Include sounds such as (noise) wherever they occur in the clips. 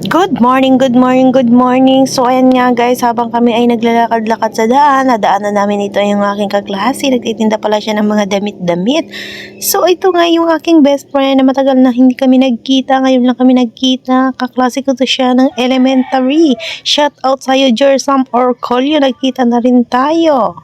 Good morning, good morning, good morning. So ayan nga guys, habang kami ay naglalakad-lakad sa daan, nadaanan namin ito yung aking kaklase. Nagtitinda pala siya ng mga damit-damit. So ito nga yung aking best friend na matagal na hindi kami nagkita. Ngayon lang kami nagkita. Kaklase ko to siya ng elementary. Shout out sa'yo, Jersam or Kolyo. Nagkita na rin tayo.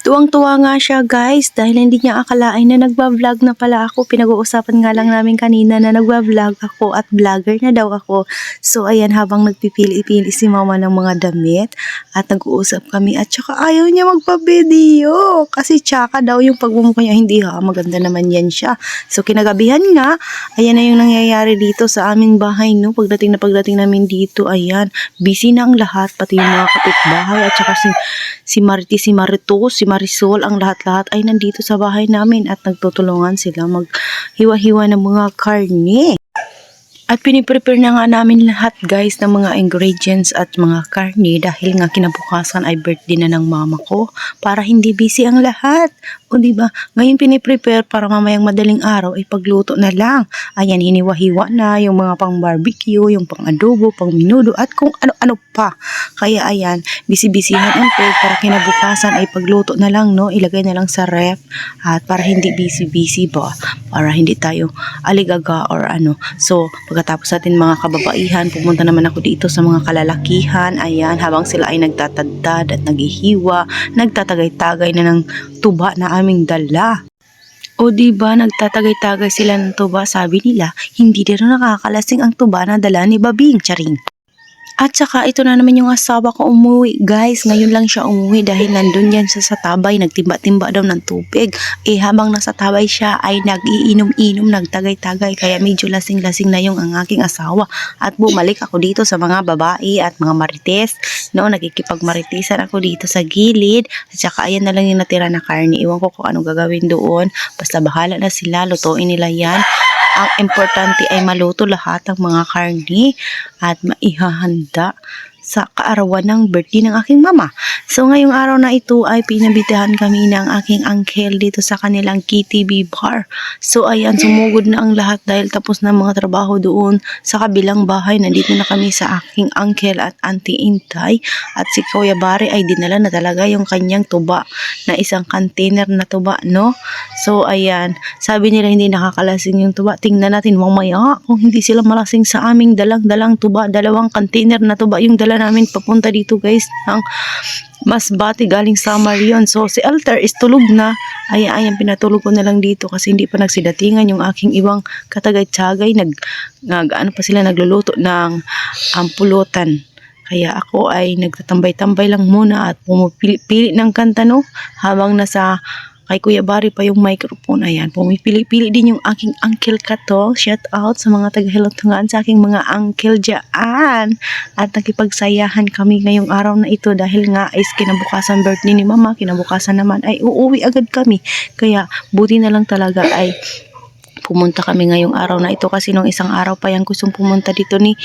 Tuwang-tuwa nga siya guys dahil hindi niya akalain na nagba-vlog na pala ako. Pinag-uusapan nga lang namin kanina na nagba-vlog ako at vlogger na daw ako. So ayan habang nagpipili-pili si mama ng mga damit at nag-uusap kami at saka ayaw niya magpa-video kasi tsaka daw yung pagmumukha niya. Hindi ha, maganda naman yan siya. So kinagabihan nga, ayan na yung nangyayari dito sa aming bahay no. Pagdating na pagdating namin dito, ayan, busy na ang lahat pati yung mga kapitbahay at saka si, si Marty, si Marito, si Marisol, ang lahat-lahat ay nandito sa bahay namin at nagtutulungan sila maghiwa-hiwa ng mga karne. At piniprepare na nga namin lahat guys ng mga ingredients at mga karne dahil nga kinabukasan ay birthday na ng mama ko para hindi busy ang lahat. O di ba? Ngayon piniprepare para mamayang madaling araw ay pagluto na lang. Ayan, hiniwa-hiwa na yung mga pang barbecue, yung pang adobo, pang minudo at kung ano-ano pa. Kaya ayan, busy-busyhan ang peg para kinabukasan ay pagluto na lang no, ilagay na lang sa ref at para hindi busy-busy ba, para hindi tayo aligaga or ano. So, pagkatapos natin mga kababaihan, pumunta naman ako dito sa mga kalalakihan. Ayan, habang sila ay nagtatadtad at naghihiwa, nagtatagay-tagay na ng tuba na aming dala. O di ba nagtatagay-tagay sila ng tuba, sabi nila, hindi din nakakalasing ang tuba na dala ni Babing Charing. At saka ito na naman yung asawa ko umuwi. Guys, ngayon lang siya umuwi dahil nandun yan sa, tabay. Nagtimba-timba daw ng tubig. Eh habang nasa tabay siya ay nag-iinom-inom, nagtagay-tagay. Kaya medyo lasing-lasing na yung ang aking asawa. At bumalik ako dito sa mga babae at mga marites. No, nakikipagmaritisan ako dito sa gilid. At saka ayan na lang yung natira na karne. Iwan ko kung anong gagawin doon. Basta bahala na sila. Lutuin nila yan ang importante ay maluto lahat ng mga karne at maihahanda sa kaarawan ng birthday ng aking mama. So ngayong araw na ito ay pinabitahan kami ng aking uncle dito sa kanilang KTV bar. So ayan, sumugod na ang lahat dahil tapos na mga trabaho doon sa kabilang bahay. Nandito na kami sa aking uncle at auntie Intay at si Kuya Bare ay dinala na talaga yung kanyang tuba na isang container na tuba, no? So ayan, sabi nila hindi nakakalasing yung tuba. Tingnan natin mamaya kung hindi sila malasing sa aming dalang-dalang tuba. Dalawang container na tuba yung dala namin papunta dito guys ng Masbati galing sa Marion. So si Alter is tulog na. Ay ayan pinatulog ko na lang dito kasi hindi pa nagsidatingan yung aking ibang katagay-tsagay. Nag, nag ano pa sila nagluluto ng ampulutan. Kaya ako ay nagtatambay-tambay lang muna at pumipili ng kanta no habang nasa kay Kuya Bari pa yung microphone. Ayan, pumipili-pili din yung aking uncle Kato. Shout out sa mga taga-hilotungaan sa aking mga uncle dyan. At nakipagsayahan kami ngayong araw na ito dahil nga is kinabukasan birthday ni Mama. Kinabukasan naman ay uuwi agad kami. Kaya buti na lang talaga ay pumunta kami ngayong araw na ito kasi nung isang araw pa yan gustong pumunta dito ni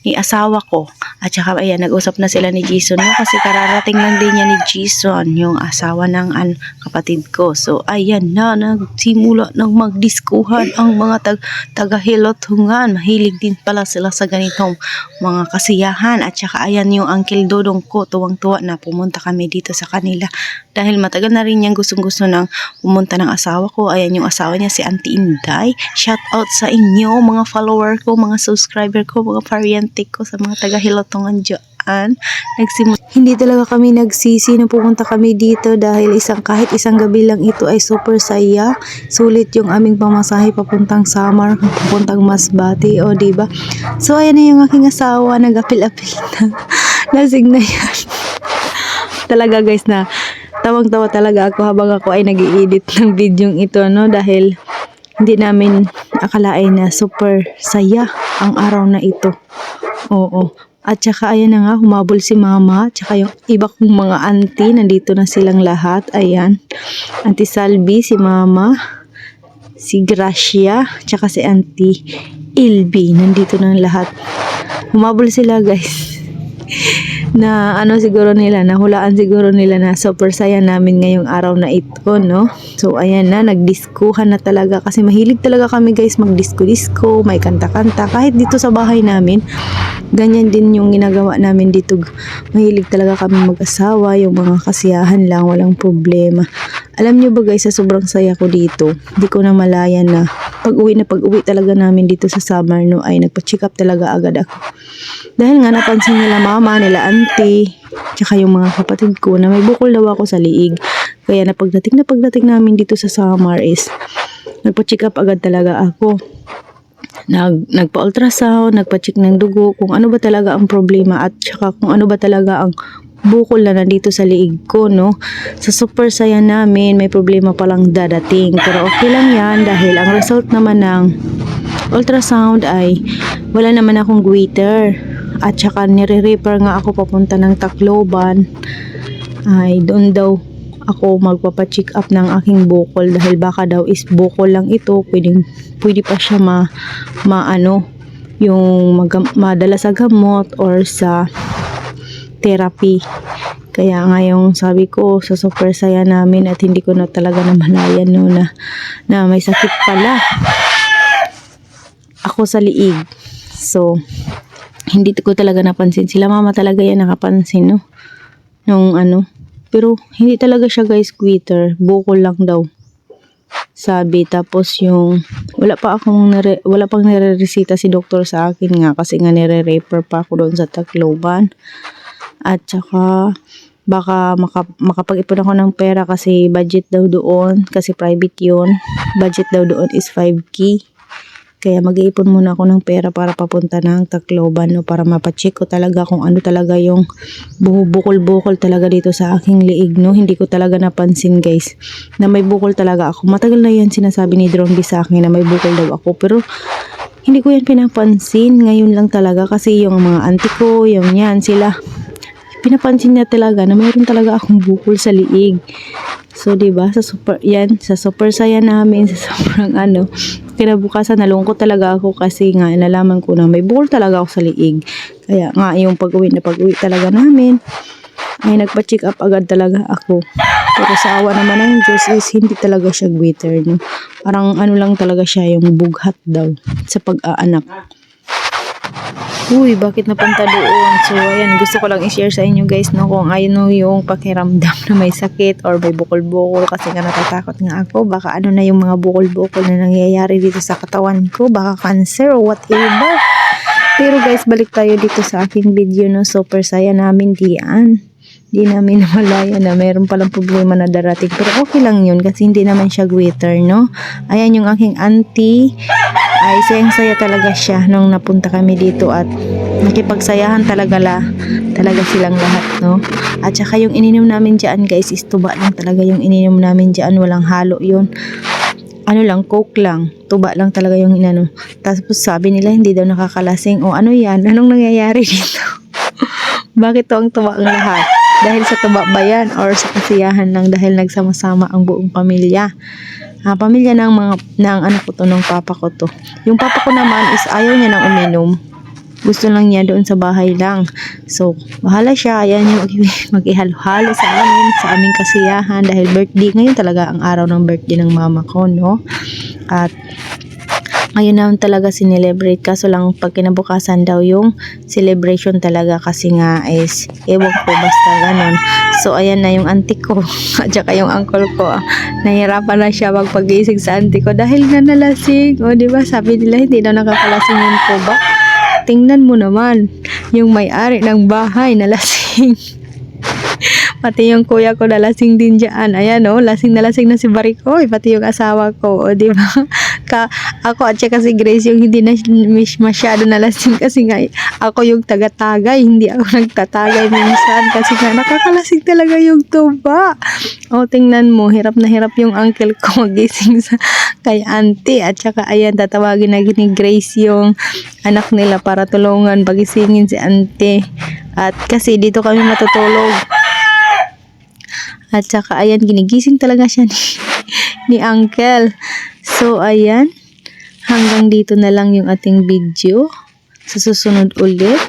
ni asawa ko. At saka ayan, nag-usap na sila ni Jason no? kasi kararating lang din niya ni Jason, yung asawa ng an kapatid ko. So ayan na, nagsimula nang magdiskuhan ang mga tag taga-hilotungan. Mahilig din pala sila sa ganitong mga kasiyahan. At saka ayan yung Uncle Dodong ko, tuwang-tuwa na pumunta kami dito sa kanila. Dahil matagal na rin niyang gustong-gusto ng pumunta ng asawa ko. Ayan yung asawa niya si Auntie Inday. Shout out sa inyo, mga follower ko, mga subscriber ko, mga pariente ko sa mga taga-hilotungan dyan. Nagsimu Hindi talaga kami nagsisi na pumunta kami dito dahil isang kahit isang gabi lang ito ay super saya. Sulit yung aming pamasahe papuntang Samar, papuntang Masbati, o di ba? So ayan na yung aking asawa, nag-apil-apil na. (laughs) Lasing na yan. (laughs) talaga guys na tawang-tawa talaga ako habang ako ay nag edit ng video ito no dahil hindi namin akalain na super saya ang araw na ito. Oo. At saka ayan na nga, humabol si mama. At saka yung iba kong mga auntie, nandito na silang lahat. Ayan. Auntie Salvi, si mama. Si Gracia. Tsaka si auntie Ilby. Nandito na lahat. Humabol sila guys. Na ano siguro nila, nahulaan siguro nila na super saya namin ngayong araw na ito, no? So, ayan na, nagdiskuhan na talaga kasi mahilig talaga kami guys magdisco-disco, may kanta-kanta. Kahit dito sa bahay namin, ganyan din yung ginagawa namin dito. Mahilig talaga kami mag-asawa, yung mga kasiyahan lang, walang problema. Alam nyo ba guys, sa sobrang saya ko dito, di ko na malayan na pag-uwi na pag-uwi talaga namin dito sa summer, no, ay nagpa-check up talaga agad ako. Dahil nga napansin nila mama, nila auntie, tsaka yung mga kapatid ko na may bukol daw ako sa liig. Kaya na pagdating na pagdating namin dito sa summer is nagpa-check up agad talaga ako. Nag, nagpa-ultrasound, nagpa-check ng dugo, kung ano ba talaga ang problema at tsaka kung ano ba talaga ang bukol na nandito sa liig ko, no? Sa super saya namin, may problema palang dadating. Pero okay lang yan dahil ang result naman ng ultrasound ay wala naman akong goiter. At saka nire-refer nga ako papunta ng Tacloban. Ay doon daw ako magpapacheck up ng aking bukol dahil baka daw is bukol lang ito. Pwedeng, pwede pa siya ma, maano, yung mag, madala sa gamot or sa therapy. Kaya nga yung sabi ko sa super saya namin at hindi ko na talaga namalayan no na, na may sakit pala ako sa liig. So, hindi ko talaga napansin. Sila mama talaga yan nakapansin, no? Nung ano. Pero, hindi talaga siya guys quitter. Bukol lang daw. Sabi, tapos yung, wala pa akong, nare, wala pang nire-resita si doktor sa akin nga kasi nga nire-refer pa ako doon sa Tacloban. At saka, baka maka, makapag-ipon ako ng pera kasi budget daw doon, kasi private yun. Budget daw doon is 5k. Kaya mag-iipon muna ako ng pera para papunta ng Tacloban no, para mapacheck ko talaga kung ano talaga yung bukol-bukol talaga dito sa aking liig no. Hindi ko talaga napansin guys na may bukol talaga ako. Matagal na yan sinasabi ni Dromby sa akin na may bukol daw ako pero hindi ko yan pinapansin. Ngayon lang talaga kasi yung mga auntie ko, yung yan sila pinapansin niya talaga na mayroon talaga akong bukol sa liig. So, 'di ba Sa super, yan, sa super saya namin, (laughs) sa sobrang ano, kinabukasan nalungkot talaga ako kasi nga nalaman ko na may bukol talaga ako sa liig. Kaya nga, yung pag-uwi na pag-uwi talaga namin, ay nagpa-check up agad talaga ako. Pero sa awa naman ng Diyos is hindi talaga siya glitter, no? Parang ano lang talaga siya, yung bughat daw sa pag-aanak. Uy, bakit napunta doon? So, ayan, gusto ko lang i-share sa inyo guys, no, kung ano yung pakiramdam na may sakit or may bukol-bukol kasi nga natatakot nga ako. Baka ano na yung mga bukol-bukol na nangyayari dito sa katawan ko. Baka cancer or whatever. Pero guys, balik tayo dito sa aking video, no. Super saya namin diyan. Di namin (laughs) namalaya na mayroon palang problema na darating. Pero okay lang yun kasi hindi naman siya glitter, no. Ayan yung aking auntie ay sayang-saya talaga siya nung napunta kami dito at nakipagsayahan talaga la talaga silang lahat no? At saka yung ininom namin dyan guys is tuba lang talaga yung ininom namin dyan. Walang halo yun. Ano lang coke lang. Tuba lang talaga yung inano. Tapos sabi nila hindi daw nakakalasing. O ano yan? Anong nangyayari dito? (laughs) Bakit to ang tuba ang lahat? Dahil sa tuba ba yan? Or sa kasiyahan lang dahil nagsama-sama ang buong pamilya Ah, pamilya ng mga ng ano ko to ng papa ko to. Yung papa ko naman is ayaw niya nang uminom. Gusto lang niya doon sa bahay lang. So, bahala siya. Ayan yung mag- (laughs) mag-ihalo-halo sa amin, sa aming kasiyahan dahil birthday. Ngayon talaga ang araw ng birthday ng mama ko, no? At ngayon naman talaga sinelebrate kaso lang pag kinabukasan daw yung celebration talaga kasi nga is ewan ko basta ganon so ayan na yung auntie ko (laughs) at saka yung uncle ko ah. nahirapan na siya magpagising sa auntie ko dahil nga nalasing o di ba sabi nila hindi daw nakakalasing yun po ba tingnan mo naman yung may-ari ng bahay nalasing (laughs) Pati yung kuya ko nalasing din dyan. Ayan o, lasing na lasing na si Barikoy. Pati yung asawa ko. O, di ba? Ka, ako at saka si Grace yung hindi na masyado nalasing (laughs) kasi nga ako yung taga-tagay. Hindi ako (laughs) nagtatagay minsan kasi nga nakakalasing talaga yung tuba. O, tingnan mo. Hirap na hirap yung uncle ko (laughs) magising sa kay auntie. At saka ayan, tatawagin na ni Grace yung anak nila para tulungan pagisingin si auntie. At kasi dito kami matutulog. At saka ayan, ginigising talaga siya ni, ni Uncle. So ayan, hanggang dito na lang yung ating video. Sa susunod ulit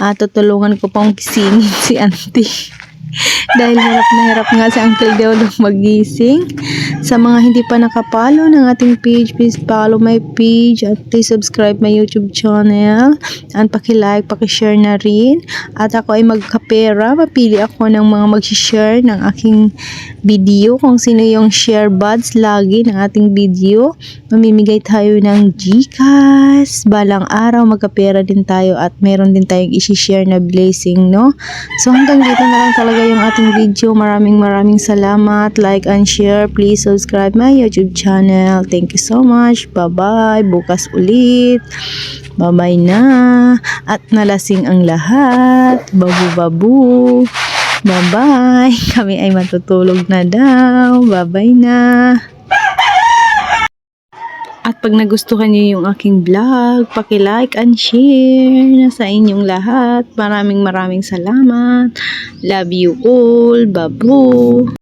at tutulungan ko pang gisingin (laughs) si auntie. (laughs) Dahil hirap na hirap nga si Uncle Deolo magising. Sa mga hindi pa nakapalo ng ating page, please follow my page at please subscribe my YouTube channel. And paki-like, paki-share na rin. At ako ay magkapera. Mapili ako ng mga mag-share ng aking video. Kung sino yung share buds lagi ng ating video. Mamimigay tayo ng Gcash. Balang araw magkapera din tayo at meron din tayong isi-share na blessing, no? So hanggang dito na lang talaga yung ating video. Maraming maraming salamat. Like and share. Please subscribe my YouTube channel. Thank you so much. Bye-bye. Bukas ulit. Bye-bye na. At nalasing ang lahat. Babu-babu. Bye-bye. (laughs) Kami ay matutulog na daw. Bye-bye na. At pag nagustuhan niyo yung aking vlog, paki-like and share na sa inyong lahat. Maraming maraming salamat. Love you all. Babu.